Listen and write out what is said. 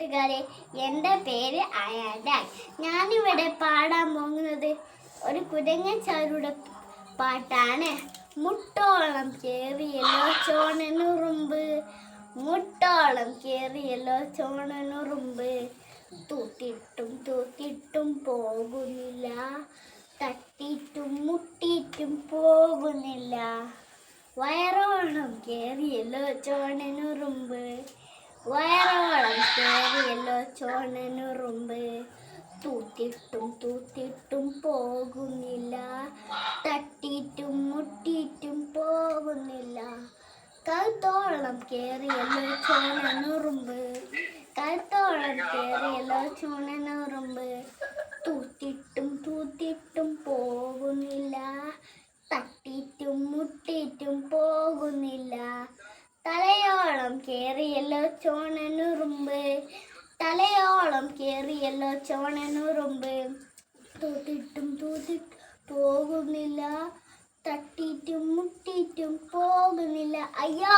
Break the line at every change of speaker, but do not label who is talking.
കൂട്ടുകാരെ എന്റെ പേര് അയാഡാൻ ഞാനിവിടെ പാടാൻ പോകുന്നത് ഒരു കുരങ്ങച്ചാരുടെ പാട്ടാണ്. മുട്ടോളം കയറിയല്ലോ ചോണനുറുമ്പ് മുട്ടോളം കയറിയല്ലോ ചോണനുറുമ്പ് തൂത്തിട്ടും തൂത്തിട്ടും പോകുന്നില്ല. തട്ടിയിട്ടും മുട്ടിയിട്ടും പോകുന്നില്ല. വയറോളം കയറിയല്ലോ ചോണനുറുമ്പ് വയറോളം കേറിയല്ലോ ചോണനുറുമ്പ് തൂത്തിട്ടും തൂത്തിട്ടും പോകുന്നില്ല. തട്ടിയിട്ടും മുട്ടിയിട്ടും പോകുന്നില്ല. കഴുത്തോളം കേറിയല്ലോ ചോണനുറുമ്പ് കഴുത്തോളം കേറിയല്ലോ ചോണനുറുമ്പ് തൂത്തിട്ടും തൂത്തിട്ടും പോകുന്നില്ല. തട്ടിയിട്ടും മുട്ടിയിട്ടും പോകുന്നില്ല. തലയോളം കേറിയല്ലോ ചോണനുറുമ്പ്. തലയോളം കേറിയല്ലോ ചോണനുറുമ്പ്. തൂത്തിട്ടും തൂത്തിട്ടും പോകുന്നില്ല. തട്ടിയിട്ടും മുട്ടിയിട്ടും പോകുന്നില്ല. അയ്യോ!